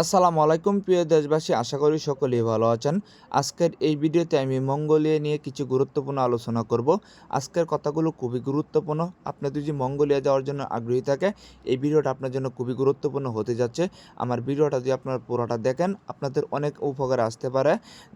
আসসালামু আলাইকুম, প্রিয় দেশবাসী, আশা করি সকলেই ভালো আছেন। আজকের এই ভিডিওতে আমি মঙ্গোলিয়া নিয়ে কিছু গুরুত্বপূর্ণ আলোচনা করব। আজকের কথাগুলো খুবই গুরুত্বপূর্ণ। আপনি যদি মঙ্গোলিয়া যাওয়ার জন্য আগ্রহী থাকে, এই ভিডিওটা আপনার জন্য খুবই গুরুত্বপূর্ণ হতে যাচ্ছে। আমার ভিডিওটা যদি আপনার পুরোটা দেখেন, আপনাদের অনেক উপকার আসতে পারে।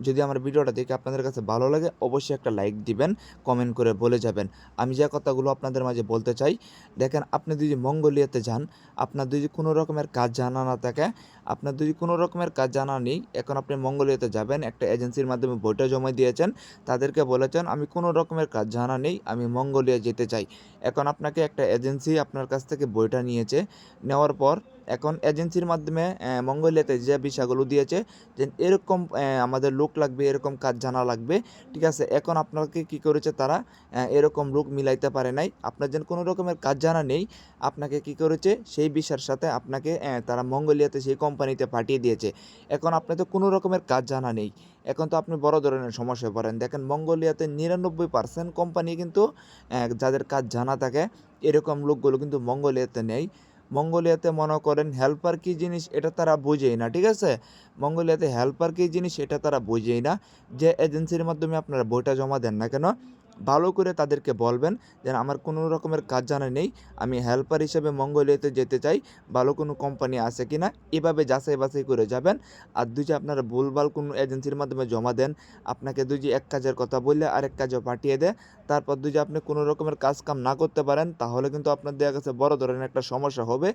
যদি আমার ভিডিওটা দেখে আপনাদের কাছে ভালো লাগে, অবশ্যই একটা লাইক দিবেন, কমেন্ট করে বলে যাবেন। আমি যে কথাগুলো আপনাদের মাঝে বলতে চাই, দেখেন, আপনি যদি মঙ্গোলিয়াতে যান, আপনার যদি কোনো রকমের কাজ জানা না থাকে আপনার যদি কোনো রকমের কাজ জানা নেই, এখন আপনি মঙ্গোলিয়াতে যাবেন, একটা এজেন্সির মাধ্যমে বইটা জমা দিয়েছেন, তাদেরকে বলেছেন, আমি কোনো রকমের কাজ জানা নেই, আমি মঙ্গোলিয়া যেতে চাই। এখন আপনাকে একটা এজেন্সি আপনার কাছ থেকে বইটা নিয়েছে, নেওয়ার পর এখন এজেন্সির মাধ্যমে মঙ্গোলিয়াতে যে বিষয়গুলো দিয়েছে, যে এরকম আমাদের লোক লাগবে, এরকম কাজ জানা লাগবে, ঠিক আছে? এখন আপনাকে কি করেছে তারা? এরকম লোক মিলাইতে পারে নাই। আপনার যেন কোনো রকমের কাজ জানা নেই, আপনাকে কি করেছে? সেই বিষয়ের সাথে আপনাকে তারা মঙ্গোলিয়াতে সেই কোম্পানিতে পাঠিয়ে দিয়েছে। এখন আপনি তো কোনো রকমের কাজ জানা নেই। এখন তো আপনি বড় ধরনের সমস্যায় পড়েন। দেখেন, মঙ্গোলিয়াতে নিরানব্বই পার্সেন্ট কোম্পানি কিন্তু যাদের কাজ জানা থাকে, এরকম লোকগুলো কিন্তু মঙ্গোলিয়াতে নেই। মঙ্গোলিয়াতে মনে করেন, হেল্পার কী জিনিস এটা তারা বোঝেই না। ঠিক আছে? মঙ্গোলিয়াতে হেল্পার কী জিনিস এটা তারা বোঝেই না। যে এজেন্সির মাধ্যমে আপনারা বইটা জমা দেন না কেন? ভালো করে তাদেরকে বলবেন যে আমার কোনো রকমের কাজ জানা নেই, আমি হেল্পার হিসেবে মঙ্গোলিয়াতে যেতে চাই, ভালো কোনো কোম্পানি আছে কি না এভাবে যাচাই বাছাই করে যাবেন। আর দুই যে আপনারা ভুলভাল কোনো এজেন্সির মাধ্যমে জমা দেন, আপনাকে দুই যে এক কাজের কথা বললে আরেক কাজও পাঠিয়ে দেয়, তারপর দুই যে আপনি কোনো রকমের কাজ কাম না করতে পারেন, তাহলে কিন্তু আপনার দেওয়া কাছে বড় ধরনের একটা সমস্যা হবে।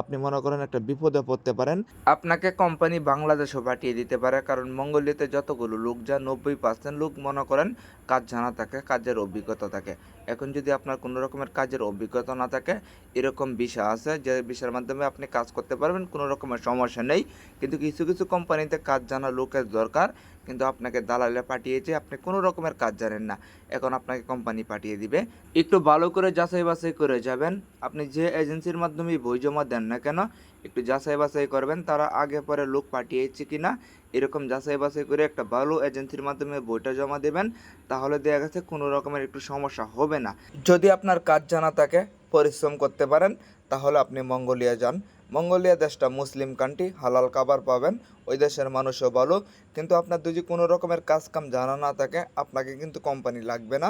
আপনি মনে করেন একটা বিপদে পড়তে পারেন। আপনাকে কোম্পানি বাংলাদেশও পাঠিয়ে দিতে পারে, কারণ মঙ্গোলিয়াতে যতগুলো লোক, যা নব্বই পার্সেন্ট লোক মনে করেন কাজ জানা থাকে, কাজের অভিজ্ঞতা থাকে। এখন যদি আপনার কোনো রকমের কাজের অভিজ্ঞতা না থাকে, এরকম বিষয় আছে যে বিষয়ের মাধ্যমে আপনি কাজ করতে পারবেন, কোনো রকমের সমস্যা নেই। কিন্তু কিছু কিছু কোম্পানিতে কাজ জানা লোকের দরকার, কিন্তু আপনাকে দালালে পাঠিয়েছে, আপনি কোনো রকমের কাজ জানেন না। এখন আপনাকে কোম্পানি পাঠিয়ে দিবে। একটু ভালো করে যাচাই বাছাই করে যাবেন। আপনি যে এজেন্সির মাধ্যমে বই জমা দেন না কেন, একটু যাচাই বাছাই করবেন, তারা আগে পরে লোক পাঠিয়েছে কি না এরকম যাচাই বাছাই করে একটা ভালো এজেন্সির মাধ্যমে বইটা জমা দেবেন, তাহলে দেখা গেছে কোনো রকমের একটু সমস্যা হবে। না। যদি আপনার কাজ জানা থাকে, পরিশ্রম করতে পারেন, তাহলে আপনি মঙ্গোলিয়া যান। মঙ্গোলিয়া দেশটা মুসলিম কান্ট্রি হালাল খাবার পাবেন, ওই দেশের মানুষও ভালো। কিন্তু আপনার যদি কোনো রকমের কাজ কাম জানা না থাকে, আপনাকে কিন্তু কোম্পানি লাগবে না।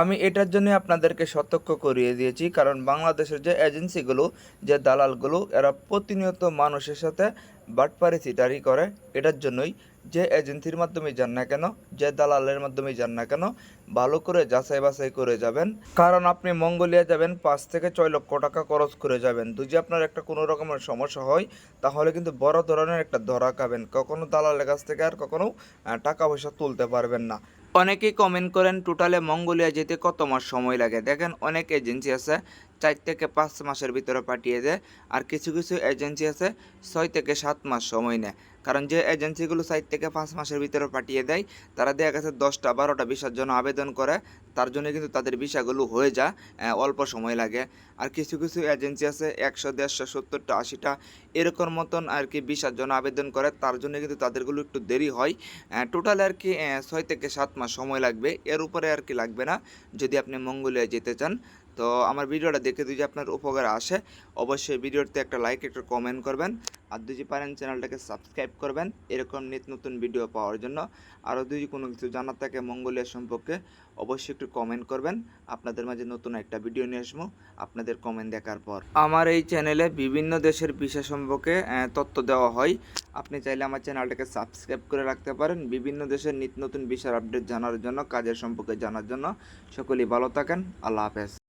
আমি এটার জন্য আপনাদেরকে সতর্ক করিয়ে দিয়েছি, কারণ বাংলাদেশের যে এজেন্সিগুলো, যে দালালগুলো, এরা প্রতিনিয়ত মানুষের সাথে বাটপারি সিটারি করে। এটার জন্যই যে এজেন্সির মাধ্যমে যান না কেন, যে দালালের মাধ্যমে যান না কেন, ভালো করে যাচাই বাছাই করে যাবেন। কারণ আপনি মঙ্গোলিয়া যাবেন, পাঁচ থেকে ছয় লক্ষ টাকা খরচ করে যাবেন। যদি আপনার একটা কোনো রকমের সমস্যা হয়, তাহলে কিন্তু বড় ধরনের একটা ধরা খাবেন। কখনো দালালের কাছ থেকে আর কখনো টাকা পয়সা তুলতে পারবেন না। অনেকেই কমেন্ট করেন, টোটালে মঙ্গোলিয়া যেতে কত মাস সময় লাগে? দেখেন, অনেক এজেন্সি আছে, চার থেকে পাঁচ মাসের ভিতরে পাঠিয়ে দেয়, আর কিছু কিছু এজেন্সি আছে, ছয় থেকে সাত মাস সময় নেয়। কারণ যে এজেন্সিগুলো সাইট থেকে পাঁচ মাসের ভিতরে পাঠিয়ে দেয়, তারা দেখা গেছে দশটা, বারোটা ভিসার জন্য আবেদন করে, তার জন্য কিন্তু তাদের ভিসাগুলো হয়ে যায় অল্প সময় লাগে। আর কিছু কিছু এজেন্সি আছে, একশো, দেড়শো, সত্তরটা, আশিটা, এরকম মতন আর কি ভিসার জন্য আবেদন করে, তার জন্য কিন্তু তাদেরগুলো একটু দেরি হয়। টোটাল আর কি ছয় থেকে সাত মাস সময় লাগবে, এর উপরে আর কি লাগবে না, যদি আপনি মঙ্গোলিয়া যেতে চান। তো আমার ভিডিওটা দেখে যদি আপনার উপকার আসে, অবশ্যই ভিডিওতে একটা লাইক একটা কমেন্ট করবেন। আর যদি পারেন চ্যানেলটাকে সাবস্ক্রাইব করবেন। এরকম নিত্য নতুন ভিডিও পাওয়ার জন্য। আরও যদি কোনো কিছু জানার থাকে মঙ্গোলিয়া সম্পর্কে, অবশ্যই একটু কমেন্ট করবেন। আপনাদের মাঝে নতুন একটা ভিডিও নিয়ে আসব। আপনাদের কমেন্ট দেখার পর। আমার এই চ্যানেলে বিভিন্ন দেশের বিষয় সম্পর্কে তথ্য দেওয়া হয়। আপনি চাইলে আমার চ্যানেলটাকে সাবস্ক্রাইব করে রাখতে পারেন। বিভিন্ন দেশের নিত্য নতুন বিষয়ের আপডেট জানার জন্য, কাজের সম্পর্কে জানার জন্য। সকলেই ভালো থাকেন। আল্লাহ হাফেজ।